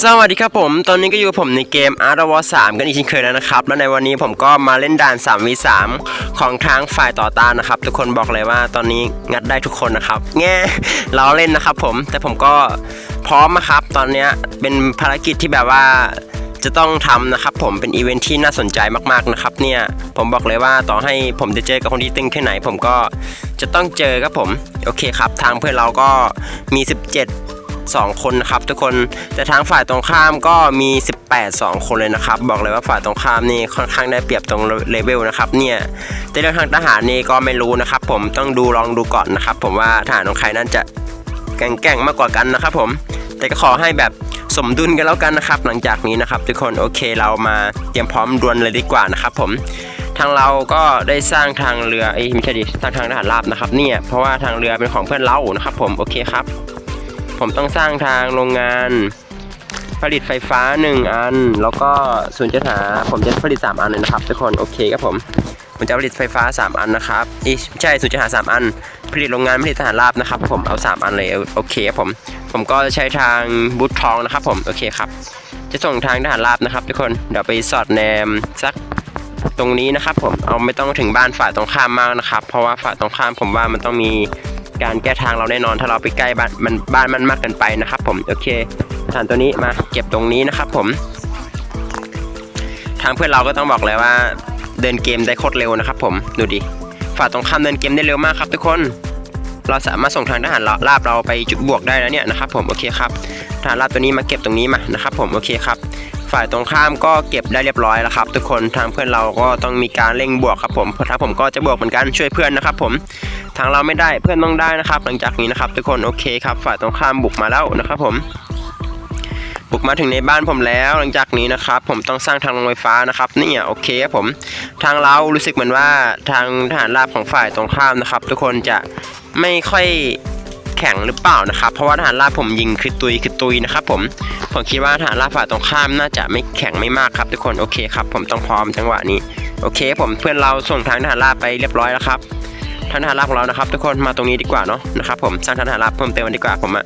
สวัสดีครับผม ตอนนี้ก็อยู่กับผมในเกม Art of War 3 กันอีกเช่นเคยแล้วนะครับ และในวันนี้ผมก็มาเล่นด่าน 3v3 ของทางฝ่ายต่อต้านนะครับ ทุกคนบอกเลยว่าตอนนี้งัดได้ทุกคนนะครับ แง่เราเล่นนะครับผม แต่ผมก็พร้อมนะครับ ตอนนี้เป็นภารกิจที่แบบว่าจะต้องทำนะครับผมเป็นอีเวนท์ที่น่าสนใจมากๆนะครับเนี่ยผมบอกเลยว่าต่อให้ผมจะเจอกับคนที่ตึงแค่ไหน ผมก็จะต้องเจอครับผม โอเคครับ ทางเพื่อนเราก็มี 17 2 คนนะครับทุกคนแต่ทางฝ่ายตรงข้ามก็มี 18 2 คนเลยนะครับ บอกเลยว่าฝ่ายตรงข้ามนี่ค่อนข้างได้เปรียบตรงเลเวลนะครับเนี่ยแต่เรื่องทางทหารนี่ก็ไม่รู้นะครับ ผมต้องดูลองดูก่อนนะครับ ผมว่าทหารของใครนั้นจะแก่งๆมากกว่ากันนะครับ ผมแต่ก็ขอให้แบบสมดุลกันแล้วกันนะครับ หลังจากนี้นะครับ ทุกคนโอเคเรามาเตรียมพร้อมดวลเลยดีกว่านะครับ ผมทางเราก็ได้สร้างทางเรือเอ้ไม่ใช่ดิสร้างทางทหารราบนะครับเนี่ยเพราะว่าทางเรือเป็นของเพื่อนเรานะครับ ผมโอเคครับ ผมต้องสร้างทางโรงงาน ผลิตไฟฟ้า 1 อัน แล้วก็ศูนย์จัดหาผมจะผลิต 3 อันเลยนะครับทุกคนโอเคครับผมผมจะผลิตไฟฟ้า 3 อันนะครับอีไม่ใช่ศูนย์จัดหา 3 อัน ผลิตโรงงานผลิตทหารราบนะครับ ผมเอา 3 อันเลยโอเคครับผม ผมก็ใช้ทางบูททองนะครับ ผมโอเคครับ จะส่งทางทหารราบนะครับทุกคนเดี๋ยวไปสอดแนมสักตรงนี้นะครับผมเอาไม่ต้องถึงบ้านฝ่ายตรงข้ามมากนะครับ เพราะว่าฝ่ายตรงข้ามผมว่ามันต้องมี การแก้ทางเราแน่นอน ถ้าเราไปใกล้บ้านมันบ้านมันมากเกินไปนะครับ ผมโอเคฐานตัวนี้มาเก็บตรงนี้นะครับ ผม ทางเพื่อนเราก็ต้องบอกเลยว่า เดินเกมได้โคตรเร็วนะครับ ผมดูดิฝ่าตรงข้ามเดินเกมได้เร็วมากครับ ทุกคน เราสามารถส่งทางทหารราบเราไปจุดบวกได้แล้วเนี่ยนะครับ ผมโอเคครับทหารราบตัวนี้มาเก็บตรงนี้มานะครับ ผมโอเคครับ ฝ่ายตรงข้ามก็เก็บได้เรียบร้อยแล้วครับ ทุกคนทางเพื่อนเราก็ต้องมีการเร่งบวกครับผมเพราะทางผมก็จะบวกเหมือนกันช่วยเพื่อนนะครับผมทางเราไม่ได้เพื่อนต้องได้นะครับ หลังจากนี้นะครับ ทุกคนโอเคครับ ฝ่ายตรงข้ามบุกมาแล้วนะครับผมบุกมาถึงในบ้านผมแล้ว หลังจากนี้นะครับ ผมต้องสร้างทางลงไฟฟ้านะครับนี่โอเคครับผมทางเรารู้สึกเหมือนว่าทางทหารราบของฝ่ายตรงข้ามนะครับ ทุกคนจะไม่ค่อย แข็งหรือเปล่านะครับ เพราะว่าทหารราบผมยิงคือตุยคือตุยนะครับผม ผมคิดว่าทหารราบฝ่ายตรงข้ามน่าจะไม่แข็งไม่มากครับทุกคนโอเคครับ ผมต้องพร้อมจังหวะนี้ โอเค ผมเพื่อนเราส่งทางทหารราบไปเรียบร้อยแล้วครับทางทหารราบของเรานะครับ ทุกคนมาตรงนี้ดีกว่าเนาะนะครับผมสร้างทางทหารราบเพิ่มเติมกันดีกว่าผมอะ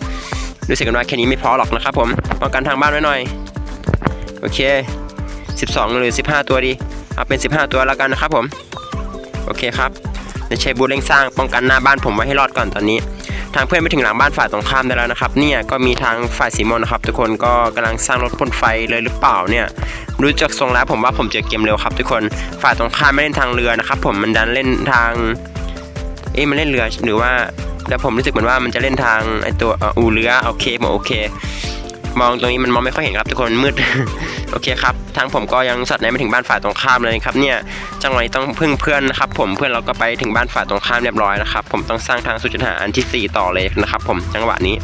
รู้สึกกันว่าแค่นี้ไม่พอหรอกนะครับผมป้องกันทางบ้านไว้หน่อยโอเค 12 หรือ 15 ตัวดีเอาเป็น 15 ตัวแล้วกันนะครับผม โอเคครับจะใช้บูทเร่งสร้างป้องกันหน้าบ้านผมไว้ให้รอดก่อนตอนนี้ ทางเพื่อนไปถึงหลังบ้านฝ่ายตรงข้ามได้แล้วนะครับเนี่ยก็มีทางฝ่ายสีม่วงนะครับ ทุกคนก็กำลังสร้างรถพ่นไฟเลยหรือเปล่าเนี่ยรู้จากทรงแล้วผมว่าผมเจอเกมเร็วครับ ทุกคนฝ่ายตรงข้ามไม่เล่นทางเรือนะครับผมมันดันเล่นทางเอ๊ะมันเล่นเรือหรือว่าแต่ผมรู้สึกเหมือนว่ามันจะเล่นทางไอตัวเอ่ออูเรือโอเคหมดโอเค มองตรงนี้มันมองไม่ค่อยเห็นครับทุกคนมืด โอเคครับทางผมก็ยังสัตว์ในไม่ถึงบ้านฝ่ายตรงข้ามเลยครับเนี่ยจังหวะนี้ต้องพึ่งเพื่อนนะครับผมเพื่อนเราก็ไปถึงบ้านฝ่ายตรงข้ามเรียบร้อยนะครับผมต้องสร้างทางสุจุดหาอันที่ 4 ต่อเลยนะครับผมจังหวะนี้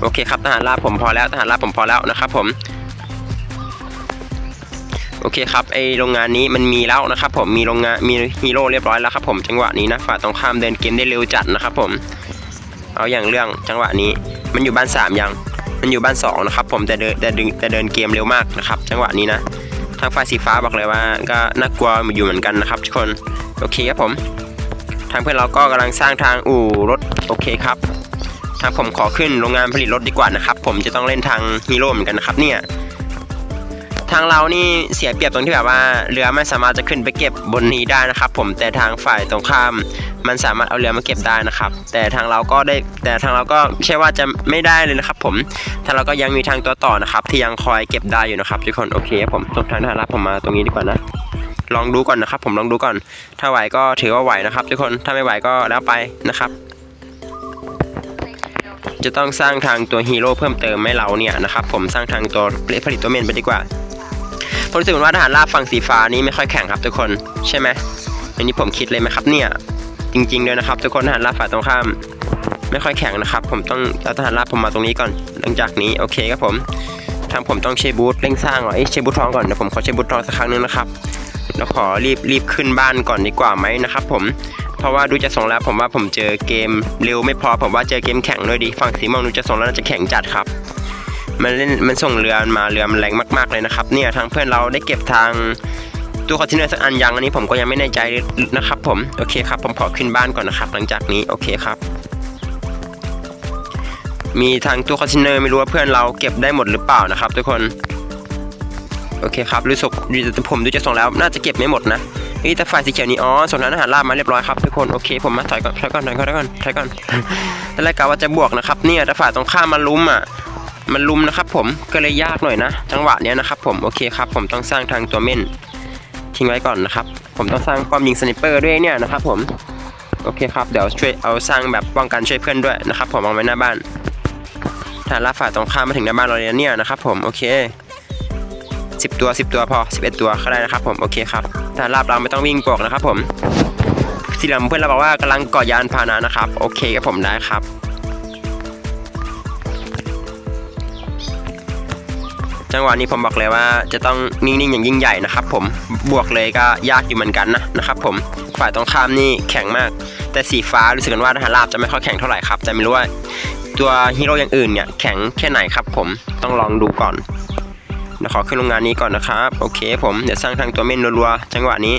โอเคครับทหารราบผมพอแล้วทหารราบผมพอแล้วนะครับผมโอเคครับไอโรงงานนี้มันมีแล้วนะครับผมมีโรงงานมีฮีโร่เรียบร้อยแล้วครับผมจังหวะนี้นะฝ่าตรงข้ามเดินเกมได้เร็วจัดนะครับผม เอาอย่างเรื่องจังหวะนี้มันอยู่บ้านสามยัง มันอยู่บ้านสองนะครับผมแต่เดินแต่เดินแต่เดินเกมเร็วมากนะครับจังหวะนี้นะทางฝ่ายสีฟ้าบอกเลยว่าก็น่ากลัวอยู่เหมือนกันนะครับทุกคนโอเคครับผมทางเพื่อนเราก็กำลังสร้างทางอู่รถโอเคครับทางผมขอขึ้นโรงงานผลิตรถดีกว่านะครับผมจะต้องเล่นทางฮีโร่เหมือนกันนะครับเนี่ย ทางเรานี่เสียเปรียบตรงที่แบบว่าเรือไม่สามารถจะขึ้นไปเก็บบนนี้ได้นะครับ ผมแต่ทางฝ่ายตรงข้าม มันสามารถเอาเรือมาเก็บได้นะครับ แต่ทางเราก็ได้แต่ทางเราก็ไม่ใช่ว่าจะไม่ได้เลยนะครับ ผมทางเราก็ยังมีทางตัวต่อนะครับ ที่ยังคอยเก็บได้อยู่นะครับทุกคนโอเคครับผมส่งทางทารับผมมาตรงนี้ดีกว่านะลองดูก่อนนะครับ ผมลองดูก่อน ถ้าไหวก็ถือว่าไหวนะครับ ทุกคนถ้าไม่ไหวก็แล้วไปนะครับจะต้องสร้างทางตัวฮีโร่เพิ่มเติมให้เราเนี่ยนะครับผมสร้างทางตัวผลิตตัวเมนไปดีกว่า ผมรู้สึกเหมือนว่าทหารราบฝั่งสีฟ้านี้ไม่ค่อยแข็งครับทุกคนใช่ไหมอันนี้ผมคิดเลยไหมครับเนี่ยจริงๆเลยนะครับ ทุกคนทหารราบฝ่ายตรงข้าม ไม่ค่อยแข็งนะครับ ผมต้องเอาทหารราบผมมาตรงนี้ก่อน หลังจากนี้โอเคครับผมทางผมต้องเชบูทเร่งสร้างก่อนเอ้ยเชบูททองก่อนเดี๋ยวผมขอเชบูททองสักครั้งหนึงนะครับแล้วขอรีบรีบขึ้นบ้านก่อนดีกว่าไหมนะครับ ผมเพราะว่าดูจะส่งแล้วผมว่าผมเจอเกมเร็วไม่พอผมว่าเจอเกมแข็งด้วยดีฝั่งสีม่วงดูจะส่งแล้วน่าจะแข็งจัดครับ มันเล่นมันส่งเรือมาเรือมันแรงมากๆเลยนะครับ เนี่ยทางเพื่อนเราได้เก็บทางตู้คอนเทนเนอร์สักอันยังอันนี้ผมก็ยังไม่แน่ใจนะครับผมโอเคครับผมขอขึ้นบ้านก่อนนะครับหลังจากนี้โอเคครับ มีทางตู้คอนเทนเนอร์ไม่รู้ว่าเพื่อนเราเก็บได้หมดหรือเปล่านะครับ ทุกคนโอเคครับรู้สึกดูผมดูจะส่งแล้วน่าจะเก็บไม่หมดนะนี่แต่ฝ่ายสีเขียวนี่อ๋อส่งร้านอาหารลาบมาเรียบร้อยครับทุกคนโอเคผมมาถอยก่อนถอยก่อนถอยก่อนถอยก่อนถอยก่อนตอนแรกกะว่าจะบวกนะครับเนี่ยแต่ฝ่ายตรงข้ามมาลุ้มอะ มันลุมนะครับผมก็เลยยากหน่อยนะ จังหวะเนี้ยนะครับผมโอเคครับ ผมต้องสร้างทางตัวเม่นทิ้งไว้ก่อนนะครับ ผมต้องสร้างป้อมยิงสไนเปอร์ด้วยเนี่ยนะครับผมโอเคครับเดี๋ยวช่วยเอาสร้างแบบป้องกันช่วยเพื่อนด้วยนะครับผมเอาไว้หน้าบ้านฐานรับฝ่ายตรงข้ามมาถึงหน้าบ้านเราเลยนะเนี่ยนะครับผมโอเค 10 ตัว 10 ตัวพอ 11 ตัวก็ได้นะครับผมโอเคครับฐานรับเราไม่ต้องวิ่งปกนะครับผมสีเหลืองเพื่อนเราบอกว่ากำลังก่อยานพาหนะนะครับ โอเคครับผมได้ครับ จังหวะนี้ผมบอกเลยว่าจะต้องนิ่งๆอย่างยิ่งใหญ่นะครับผมบวกเลยก็ยากอยู่เหมือนกันนะนะครับผมฝ่ายตรงข้ามนี่แข็งมาก แต่สีฟ้ารู้สึกกันว่าทหารราบจะไม่ค่อยแข็งเท่าไหร่ครับแต่ไม่รู้ว่าตัวฮีโร่อย่างอื่นเนี่ยแข็งแค่ไหนครับผมต้องลองดูก่อนเดี๋ยวขอขึ้นโรงงานนี้ก่อนนะครับโอเคผมเดี๋ยวสร้างทางตัวเม่นรัวๆจังหวะนี้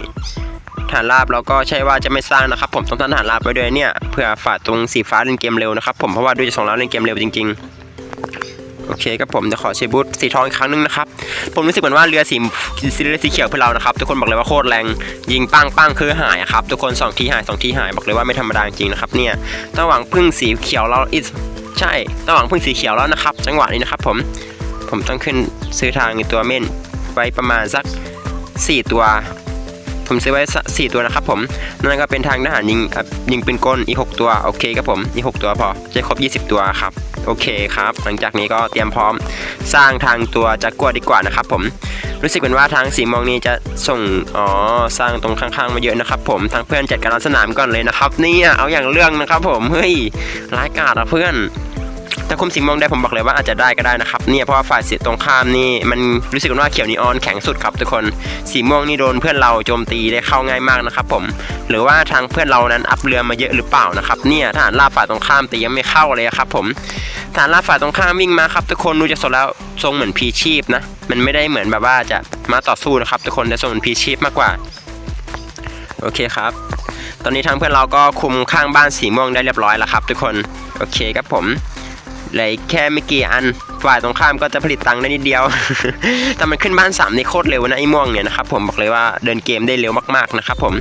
ฐานราบเราก็ใช่ว่าจะไม่สร้างนะครับ ผมต้องตั้งฐานราบไว้ด้วยเนี่ยเพื่อฝ่ายตรงสีฟ้าเล่นเกมเร็วนะครับผมเพราะว่าด้วยจะส่งแล้วเล่นเกมเร็วจริง ๆ โอเคครับผมจะขอเชบูตสีทองอีกครั้งหนึงนะครับ ผมรู้สึกเหมือนว่าเรือสีสีเรือสีเขียวเพื่อเรานะครับ ทุกคนบอกเลยว่าโคตรแรงยิงปังปังคือหายครับ ทุกคนสองทีหายสองทีหายบอกเลยว่าไม่ธรรมดาจริงนะครับเนี่ยต้องหวังพึ่งสีเขียวแล้วอิสใช่ต้องหวังพึ่งสีเขียวแล้วนะครับ จังหวะนี้นะครับผมผมต้องขึ้นซื้อทางตัวเม่นไว้ประมาณสัก 4 ตัว ผมซื้อไว้สี่ตัวนะครับผมนั่นก็เป็นทางทหารยิงยิงปืนกลอีกหกตัวโอเคครับผมอีกหกตัวพอจะครบ 20 ตัวครับโอเคครับ หลังจากนี้ก็เตรียมพร้อมสร้างทางตัวจักรวดดีกว่านะครับผมรู้สึกเป็นว่าทางสีมองนี้จะส่งอ๋อสร้างตรงข้างๆมาเยอะนะครับผมทางเพื่อนจัดการสนามก่อนเลยนะครับเนี่ยเอาอย่างเรื่องนะครับผมเฮ้ยร้ายกาจอะเพื่อน ถ้าคุมสีม่วงได้ผมบอกเลยว่าอาจจะได้ก็ได้นะครับเนี่ยเพราะว่าฝ่ายสีตรงข้ามนี่มันรู้สึกว่าเขียวนีออนแข็งสุดครับทุกคนสีม่วงนี่โดนเพื่อนเราโจมตีได้เข้าง่ายมากนะครับผมหรือว่าทางเพื่อนเรานั้นอัพเรือมาเยอะหรือเปล่านะครับเนี่ยทหารลาบฝ่ายตรงข้ามแตียังไม่เข้าเลยครับผมทหารลาบฝ่ายตรงข้ามวิ่งมาครับทุกคนดูจะสดแล้วทรงเหมือนพีชีพนะมันไม่ได้เหมือนแบบว่าจะมาต่อสู้นะครับทุกคนแต่ทรงเหมือนพีชีพมากกว่าโอเคครับตอนนี้ทางเพื่อนเราก็คุมข้างบ้านสีม่วงได้เรียบร้อยแล้วครับ ทุกคน โอเคครับผม เหลือแค่ไม่กี่อัน ฝ่ายตรงข้ามก็จะผลิตตังค์ได้นิดเดียว แต่มันขึ้นบ้าน3นี่โคตรเร็วนะไอ้ม่วงเนี่ยนะครับผมบอกเลยว่าเดินเกมได้เร็วมากๆนะครับผม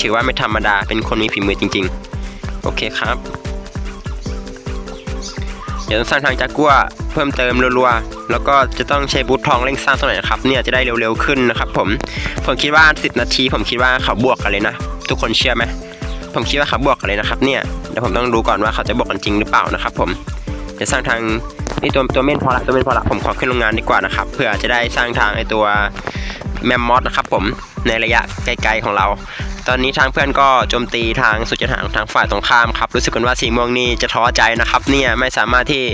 ถือว่าไม่ธรรมดาเป็นคนมีฝีมือจริง ๆ โอเคครับ เดี๋ยวต้องสร้างทางจากกัวเพิ่มเติมรัวๆ แล้วก็จะต้องใช้บูททองเร่งสร้างตัวไหนอยนะครับ เนี่ยจะได้เร็วๆขึ้นนะครับผม ผมคิดว่า 10 นาที ผมคิดว่าเขาบวกกันเลยนะ ทุกคนเชื่อไหมผมคิดว่าเขาบวกกันเลยนะครับเนี่ยเดี๋ยวผมต้องดูก่อนว่าเขาจะบวกกันจริงหรือเปล่านะครับผม จะสร้างทางนี่ตัวตัวเม่นพอละตัวเม่นพอละผมขอขึ้นโรงงานดีกว่านะครับเพื่อจะได้สร้างทางไอตัวแมมมอสนะครับผมในระยะไกลๆของเรา ตอนนี้ทางเพื่อนก็โจมตีทางสุดจะทางทางฝ่ายตรงข้ามครับรู้สึกกันว่าสีม่วงนี่จะท้อใจนะครับเนี่ยไม่สามารถที่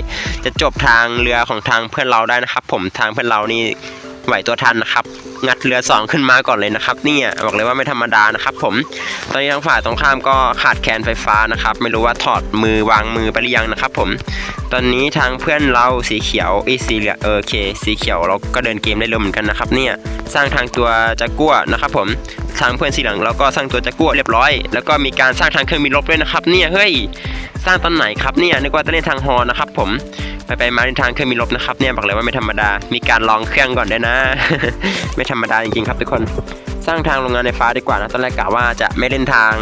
จะจบทางเรือของทางเพื่อนเราได้นะครับ ผมทางเพื่อนเรานี่ ไหวตัวทันนะครับ งัดเรือสองขึ้นมาก่อนเลยนะครับเนี่ยบอกเลยว่าไม่ธรรมดานะครับ ผม ตอนนี้ทางฝ่ายตรงข้ามก็ขาดแคลนไฟฟ้านะครับ ไม่รู้ว่าถอดมือวางมือไปหรือยังนะครับ ผม ตอนนี้ทางเพื่อนเราสีเขียวไอยสีเหลืองเออโอเค สีเขียวเราก็เดินเกมได้เร็วเหมือนกันนะครับ เนี่ยสร้างทางตัวจักรัวนะครับ ผมทางเพื่อนสีเหลืองเราก็สร้างตัวจักรัวเรียบร้อย แล้วก็มีการสร้างทางเครื่องบินรบด้วยนะครับ เนี่ยเฮ้ยสร้างตอนไหนครับเนี่ยนึกว่าจะเล่นทางฮอนะครับ ผม ไปไปมาในทางเครื่องบินรบนะครับเนี่ยบอกเลยว่าไม่ธรรมดา มีการลองเครื่องก่อนด้วยนะ ไม่ธรรมดาจริงๆครับทุกคน สร้างทางโรงงานไฟฟ้าดีกว่านะตอนแรกกะว่าจะไม่เล่นทาง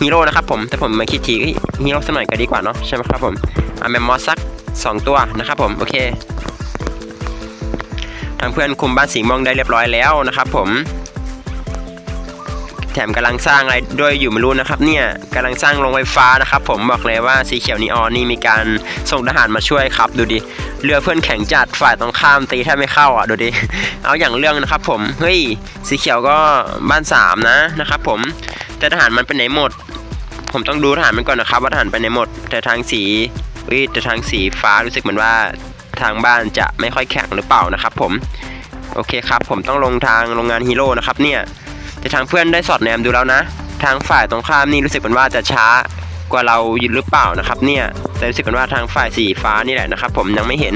ฮีโร่นะครับผมแต่ผมมาคิดทีฮีโร่สักหน่อยก็ดีกว่าเนาะใช่ไหมครับผมเอะแมมมอสสัก 2 ตัวนะครับผมโอเคทางเพื่อนคุมบ้านสีม่วงได้เรียบร้อยแล้วนะครับผม แถมกำลังสร้างอะไรด้วยอยู่ไม่รู้นะครับ เนี่ยกำลังสร้างโรงไฟฟ้านะครับ ผมบอกเลยว่าสีเขียวนีออนนี่มีการส่งทหารมาช่วยครับ ดูดิเรือเพื่อนแข่งจัดฝ่ายตรงข้ามตีแทบไม่เข้าอะดูดิเอาอย่างเรื่องนะครับ ผมเฮ้ยสีเขียวก็บ้านสามนะนะครับ ผมแต่ทหารมันไปไหนหมด ผมต้องดูทหารมันก่อนนะครับ ว่าทหารไปไหนหมด แต่ทางสีเอ้ยแต่ทางสีฟ้ารู้สึกเหมือนว่าทางบ้านจะไม่ค่อยแข็งหรือเปล่านะครับ ผมโอเคครับ ผมต้องลงทางโรงงานฮีโร่นะครับเนี่ย แต่ทางเพื่อนได้สอดแนมดูแล้วนะ ทางฝ่ายตรงข้ามนี่รู้สึกเหมือนว่าจะช้ากว่าเรายู่หรือเปล่านะครับ เนี่ยแต่รู้สึกเหมือนว่าทางฝ่ายสีฟ้านี่แหละนะครับ ผมยังไม่เห็น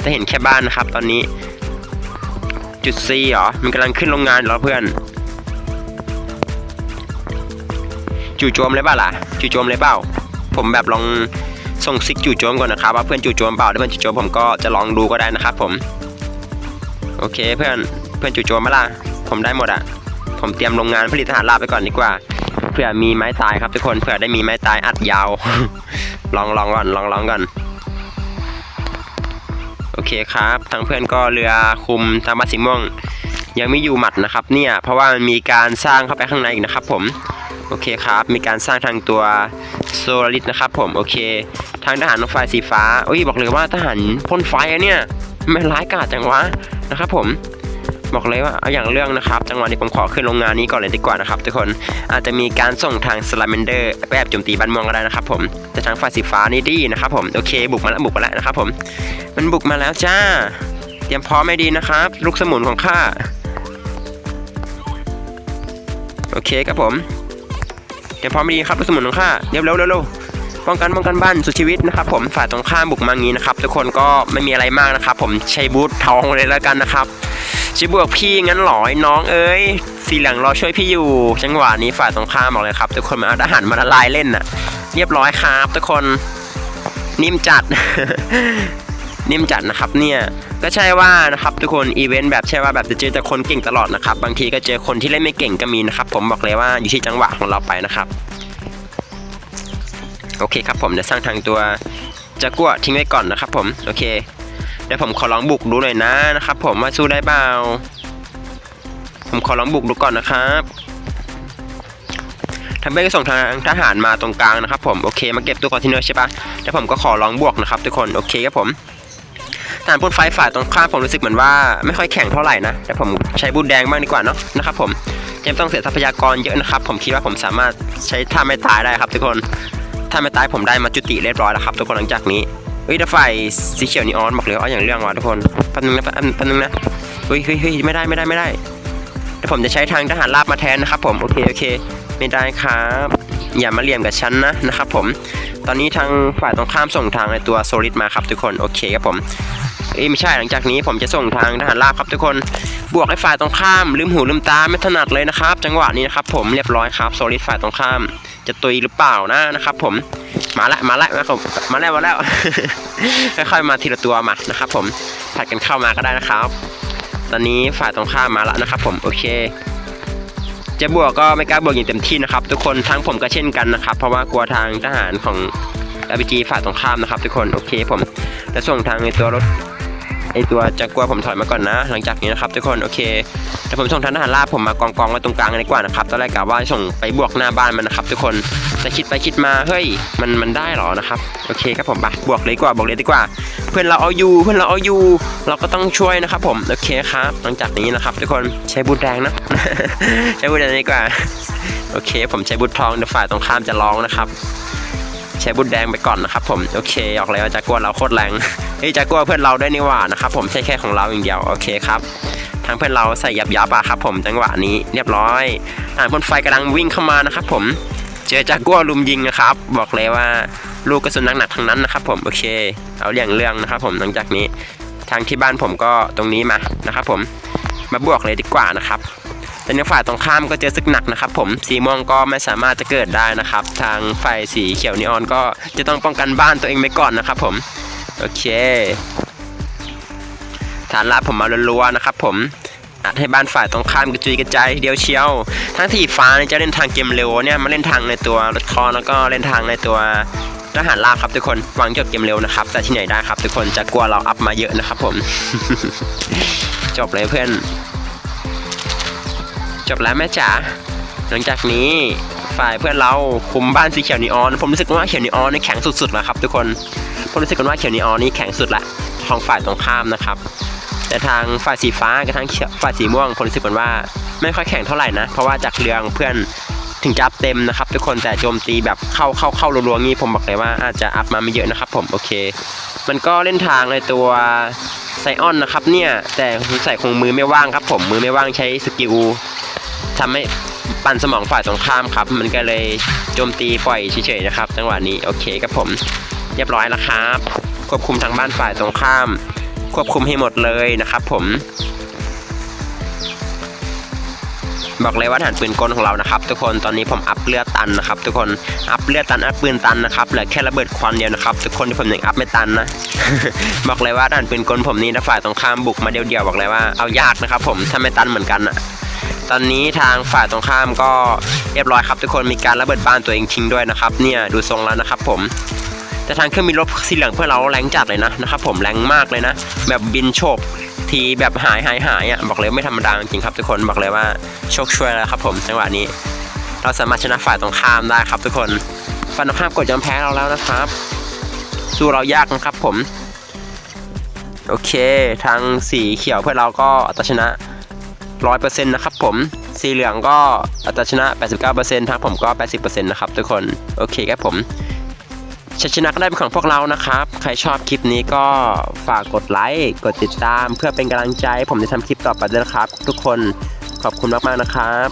แต่เห็นแค่บ้านนะครับ ตอนนี้ จุด C เหรอมันกำลังขึ้นโรงงานเหรอเพื่อน จู่โจมเลยเปล่าล่ะจู่โจมเลยเปล่า ผมแบบลองส่งซิกจู่โจมก่อนนะครับ ว่าเพื่อนจู่โจมเปล่าถ้าเพื่อนจู่โจมผมก็จะลองดูก็ได้นะครับ ผม โอเคเพื่อนเพื่อนจู่โจมมาล่ะผมได้หมดอะ ผมเตรียมโรงงานผลิตทหารราบไปก่อนดีกว่าเผื่อมีไม้ตายครับทุกคนเผื่อได้มีไม้ตายอัดยาว ลองลองก่อนลองลองก่อนโอเคครับทางเพื่อนก็เรือคุมทางบ้านสีม่วง ยังไม่อยู่หมัดนะครับ เนี่ยเพราะว่ามันมีการสร้างเข้าไปข้างในอีกนะครับ ผมโอเคครับ มีการสร้างทางตัวโซลาริสนะครับ ผมโอเค ทางทหารรถไฟสีฟ้าโอ้ยบอกเลยว่าทหารพ่นไฟอะเนี่ยไม่ร้ายกาจจังวะนะครับ ผม บอกเลยว่าเอาอย่างเรื่องนะครับ จังหวะนี้ผมขอขึ้นโรงงานนี้ก่อนเลยดีกว่านะครับทุกคนอาจจะมีการส่งทางสลาเมนเดอร์ไปแอบโจมตีบ้านเมืองก็ได้นะครับผมแต่ทางฝ่ายสีฟ้านี่ดีนะครับผมโอเคบุกมาแล้วบุกมาแล้วนะครับผมมันบุกมาแล้วจ้า เตรียมพร้อมให้ดีนะครับ ลูกสมุนของข้าโอเคครับผมเตรียมพร้อมให้ดีครับลูกสมุนของข้าเร็วเร็วเร็วเร็วป้องกันป้องกันบ้านสุดชีวิตนะครับผมฝ่ายตรงข้ามบุกมางี้นะครับ ทุกคนก็ไม่มีอะไรมากนะครับ ผมใช้บูททองเลยแล้วกันนะครับ จะบวกพี่งั้นหรอไอ้น้องเอ้ยสีเหลืองรอช่วยพี่อยู่จังหวะนี้ฝ่ายตรงข้ามบอกเลยครับ ทุกคนมาเอาทหารมาละลายเล่นน่ะ เรียบร้อยครับ ทุกคนนิ่มจัด นิ่มจัดนะครับเนี่ยก็ใช่ว่านะครับทุกคนอีเวนต์แบบใช่ว่าแบบจะเจอแต่คนเก่งตลอดนะครับบางทีก็เจอคนที่เล่นไม่เก่งก็มีนะครับผมบอกเลยว่าอยู่ที่จังหวะของเราไปนะครับโอเคครับผมเดี๋ยวสร้างทางตัวจะกั่วทิ้งไว้ก่อนนะครับผมโอเค เดี๋ยวผมขอลองบุกดูหน่อยนะนะครับผมว่าสู้ได้เปล่าผมขอลองบุกดูก่อนนะครับทำให้ก็ส่งทางทหารมาตรงกลางนะครับผมโอเคมาเก็บตัวคอนเทนเนอร์ใช่ปะเดี๋ยวผมก็ขอลองบวกนะครับทุกคนโอเคครับผมทหารพ่นไฟฝ่ายตรงข้ามผมรู้สึกเหมือนว่าไม่ค่อยแข็งเท่าไหร่นะแต่ผมใช้บูทแดงบ้างดีกว่าเนาะนะครับผมจะไม่ต้องเสียทรัพยากรเยอะนะครับ ผมคิดว่าผมสามารถใช้ท่าไม่ตายได้ครับทุกคนถ้าไม่ตายผมได้มาจุติเรียบร้อยแล้วครับทุกคนหลังจากนี้ เฮ้ยแต่ฝ่ายสีเขียวนีออนบอกเลยว่าอย่างเรื่องว่ะทุกคนแป๊บนึงนะแป๊บแป๊บนึงนะเฮ้ยเฮ้ยเฮ้ยไม่ได้ไม่ได้ไม่ได้เดี๋ยวผมจะใช้ทางทหารราบมาแทนนะครับผมโอเคโอเค ไม่ได้ครับ อย่ามาเลี่ยมกับฉันนะนะครับผมตอนนี้ทางฝ่ายตรงข้ามส่งทางในตัวโซลิดมาครับทุกคนโอเคครับผมเอ้ไม่ใช่หลังจากนี้ผมจะส่งทางทหารราบครับทุกคน บวกให้ฝ่ายตรงข้ามลืมหูลืมตาไม่ถนัดเลยนะครับ จังหวะนี้นะครับผมเรียบร้อยครับโซลิดฝ่ายตรงข้าม จะตุยหรือเปล่านะนะครับ ผมมาละมาละมาครับมาแล้วมาแล้วค่อยๆมาทีละตัวมานะครับ ผมผัดกันเข้ามาก็ได้นะครับ ตอนนี้ฝ่ายตรงข้ามมาแล้วนะครับ ผมโอเค จะบวกก็ไม่กล้าบวกอย่างเต็มที่นะครับ ทุกคนทั้งผมก็เช่นกันนะครับ เพราะว่ากลัวทางทหารของ RPG ฝ่ายตรงข้ามนะครับ ทุกคนโอเค ผมจะส่งทางในตัวรถ ไอตัวจะกลัวผมถอยมาก่อนนะ หลังจากนี้นะครับทุกคนโอเคแต่ผมส่งทางทหารราบผมมากองกองไว้ตรงกลางดีกว่านะครับตอนแรกกะว่าส่งไปบวกหน้าบ้านมันนะครับ ทุกคนแต่คิดไปคิดมาเฮ้ยมันมันได้หรอนะครับโอเคครับผมไปบวกเลยดีกว่าบวกเลยดีกว่า เพื่อนเราเอาอยู่เพื่อนเราเอาอยู่ เราก็ต้องช่วยนะครับ ผมโอเคครับหลังจากนี้นะครับ ทุกคนใช้บูทแดงนะใช้บูทแดงดีกว่าโอเค ผมใช้บูททองเดี๋ยวฝ่ายตรงข้ามจะร้องนะครับ ช้บุญแดงไปก่อนนะครับผมโอเคออกเลยว่าจากัวเราโคตรแรงเฮ้ยจากัวเพื่อนเราได้วยนี่หว่านะครับผมใช่แค่ของเราอย่างเดียวโอเคครับทางเพื่อนเราใส่ยับยับอะครับผมจังหวะนี้เรียบร้อยทหารพ่นไฟกำลังวิ่งเข้ามานะครับผมเจอจากัวลุมยิงนะครับ บอกเลยว่าลูกกระสุนหนักๆทั้งนั้นนะครับผมโอเค เอาเรื่องเรื่องนะครับผมหลังจากนี้ ทางที่บ้านผมก็ตรงนี้มานะครับผมมาบวกเลยดีกว่านะครับ แต่ในฝ่ายตรงข้ามก็เจอซึกหนักนะครับผมสีม่วงก็ไม่สามารถจะเกิดได้นะครับ ทางฝ่ายสีเขียวนีออนก็จะต้องป้องกันบ้านตัวเองไปก่อนนะครับผม โอเค ฐานรับผมมาลัวๆนะครับผมอัดให้บ้านฝ่ายตรงข้ามกระจุยกระจายเดียวเชียว ทั้งที่ฟ้าจะเล่นทางเกมเร็วเนี่ยมาเล่นทางในตัวรถคอแล้วก็เล่นทางในตัวทหารราบครับทุกคนวางจบเกมเร็วนะครับ แต่ที่ไหนได้ครับทุกคนจะกลัวเราอัพมาเยอะนะครับผม จบเลยเพื่อน จบแล้วแม่จ๋าหลังจากนี้ฝ่ายเพื่อนเราคุมบ้านสีเขียวนีออนผมรู้สึกว่าเขียวนีออนนี่แข็งสุดๆแล้วครับทุกคนผมรู้สึกว่าเขียวนีออนนี่แข็งสุดละของฝ่ายตรงข้ามนะครับ แต่ทางฝ่ายสีฟ้ากับทางฝ่ายสีม่วงผมรู้สึกเหมือนว่าไม่ค่อยแข็งเท่าไหร่นะ เพราะว่าจากเรืองเพื่อนถึงจะอัพเต็มนะครับ ทุกคนแต่โจมตีแบบเข้าเข้าเข้ารัวๆงี้ผมบอกเลยว่าอาจจะอัพมาไม่เยอะนะครับ ผมโอเค มันก็เล่นทางในตัวไซออนนะครับเนี่ยแต่ใส่คงมือไม่ว่างครับผมมือไม่ว่างใช้สกิล ทำให้ปั่นสมองฝ่ายตรงข้ามครับ มันก็เลยโจมตีปล่อยเฉยๆนะครับจังหวะนี้โอเคครับผม เรียบร้อยแล้วครับ ควบคุมทางบ้านฝ่ายตรงข้าม ควบคุมให้หมดเลยนะครับ ผม บอกเลยว่าฐานปืนกลของเรานะครับ ทุกคนตอนนี้ผมอัพเลือดตันนะครับ ทุกคนอัพเลือดตันอัพปืนตันนะครับเหลือแค่ระเบิดควันเดียวนะครับ ทุกคนที่ผมยังอัพไม่ตันนะบอกเลยว่าฐานปืนกลผมนี่ถ้าฝ่ายตรงข้ามบุกมาเดียวๆบอกเลยว่าเอายากนะครับ ผมถ้าไม่ตันเหมือนกันอะ ตอนนี้ทางฝ่ายตรงข้ามก็เรียบร้อยครับทุกคนมีการระเบิดบ้านตัวเองทิ้งด้วยนะครับเนี่ยดูทรงแล้วนะครับผมแต่ทางเครื่องบินรบสีเหลืองเพื่อเราแรงจัดเลยนะนะครับผมแรงมากเลยนะ แบบบินโฉบทีแบบหายหายหายอะบอกเลยไม่ธรรมดาจริงครับทุกคนบอกเลยว่าโชคช่วยแล้วครับผมจังหวะนี้ เราสามารถชนะฝ่ายตรงข้ามได้ครับทุกคนฝ่ายตรงข้ามกดยอมแพ้เราแล้วนะครับ สู้เรายากนะครับผม โอเค ทางสีเขียวเพื่อเราก็อัตชนะ ร้อยเปอร์เซ็นต์นะครับผมสีเหลืองก็อัตราชนะ 89%ทางผมก็ 80%นะครับทุกคนโอเคครับผมชัยชนะก็ได้เป็นของพวกเรานะครับ ใครชอบคลิปนี้ก็ฝากกดไลค์ กดติดตาม เพื่อเป็นกำลังใจ ผมจะทำคลิปต่อไปด้วยนะครับ ทุกคนขอบคุณมากๆนะครับ